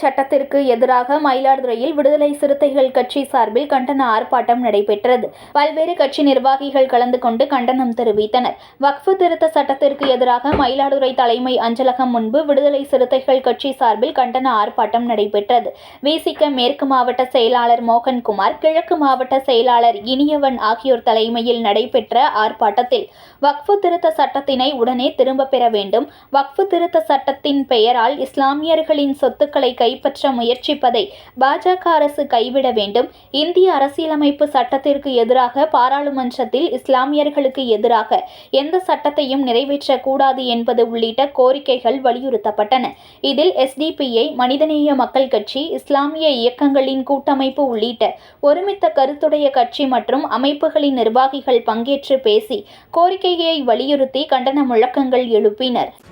சட்டத்திற்கு எதிராக மயிலாடுதுறையில் விடுதலை சிறுத்தைகள் கட்சி சார்பில் கண்டன ஆர்ப்பாட்டம் நடைபெற்றது. பல்வேறு கட்சி நிர்வாகிகள் கலந்து கொண்டு கண்டனம் தெரிவித்தனர். வக்ஃபு திருத்த சட்டத்திற்கு எதிராக மயிலாடுதுறை தலைமை அஞ்சலகம் முன்பு விடுதலை சிறுத்தைகள் கட்சி சார்பில் கண்டன ஆர்ப்பாட்டம் நடைபெற்றது. விசிக மேற்கு மாவட்ட செயலாளர் மோகன்குமார் கிழக்கு மாவட்ட செயலாளர் இனியவன் ஆகியோர் தலைமையில் நடைபெற்ற ஆர்ப்பாட்டத்தில் வக்ஃபு திருத்த சட்டத்தினை உடனே திரும்ப பெற வேண்டும். வக்ஃபு திருத்த சட்டத்தின் பெயரால் இஸ்லாமியர்களின் சொத்துக்களை கைப்பற்ற முயற்சிப்பதை பாஜக அரசு கைவிட வேண்டும். இந்திய அரசியலமைப்பு சட்டத்திற்கு எதிராக பாராளுமன்றத்தில் இஸ்லாமியர்களுக்கு எதிராக எந்த சட்டத்தையும் நிறைவேற்றக்கூடாது என்பது உள்ளிட்ட கோரிக்கைகள் வலியுறுத்தப்பட்டன. இதில் எஸ்டிபிஐ மனிதநேய மக்கள் கட்சி இஸ்லாமிய இயக்கங்களின் கூட்டமைப்பு உள்ளிட்ட ஒருமித்த கருத்துடைய கட்சி மற்றும் அமைப்புகளின் நிர்வாகிகள் பங்கேற்று பேசி கோரிக்கையை வலியுறுத்தி கண்டன முழக்கங்கள் எழுப்பினர்.